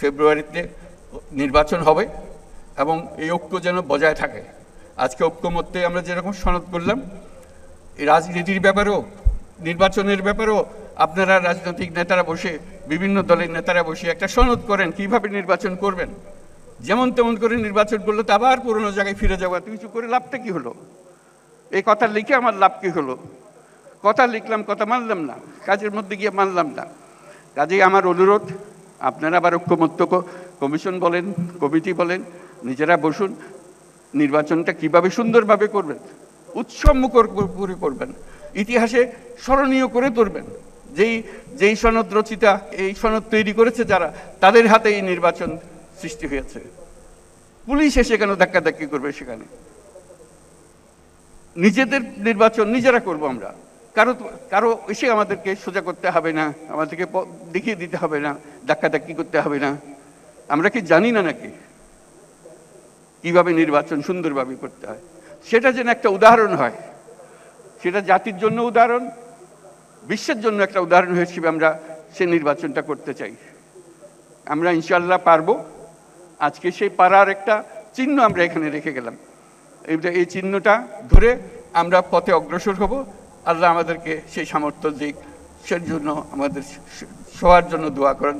ফেব্রুয়ারিতে নির্বাচন হবে এবং এই ঐক্য যেন বজায় থাকে। আজকে ঐক্যমত্যে আমরা যেরকম সনদ করলাম রাজনীতির ব্যাপারেও, নির্বাচনের ব্যাপারেও আপনারা রাজনৈতিক নেতারা বসে, বিভিন্ন দলের নেতারা বসে একটা সনদ করেন কীভাবে নির্বাচন করবেন। যেমন তেমন করে নির্বাচন করলে তো আবার পুরনো জায়গায় ফিরে যাব এত কিছু করে লাভটা কি হলো? এই কথা লিখে আমার লাভ কি হলো? কথা লিখলাম, কথা মানলাম না। কাজের মধ্যে গিয়ে মানলাম না। কাজেই আমার অনুরোধ আপনারা আবার ঐক্যমত্য কমিশন বলেন, কমিটি বলেন, নিজেরা বসুন, নির্বাচনটা কীভাবে সুন্দরভাবে করবেন উৎসবমুখর করে- করে করবেন, ইতিহাসে স্মরণীয় করে তুলবেন। যেই যেই সনদ রচিতা, এই সনদ তৈরি করেছে যারা, তাদের হাতে এই নির্বাচন সৃষ্টি হয়েছে। পুলিশ এসে কেন ধাক্কাধাক্কি করবে সেখানে? নিজেদের নির্বাচন নিজেরা করব আমরা। কারও কারও এসে আমাদেরকে সোজা করতে হবে না, আমাদেরকে দেখিয়ে দিতে হবে না, ধাক্কাধাক্কি করতে হবে না। আমরা কি জানি না নাকি কীভাবে নির্বাচন সুন্দরভাবে করতে হয়? সেটা যেন একটা উদাহরণ হয়। সেটা জাতির জন্য উদাহরণ, বিশ্বের জন্য একটা উদাহরণ হিসেবে আমরা সে নির্বাচনটা করতে চাই। আমরা ইনশাল্লাহ পারব। আজকে সেই পারার একটা চিহ্ন আমরা এখানে রেখে গেলাম। এই চিহ্নটা ধরে আমরা পথে অগ্রসর হব। আল্লাহ আমাদেরকে সেই সামর্থ্য দিক সের জন্য আমাদের সবার জন্য দোয়া করেন।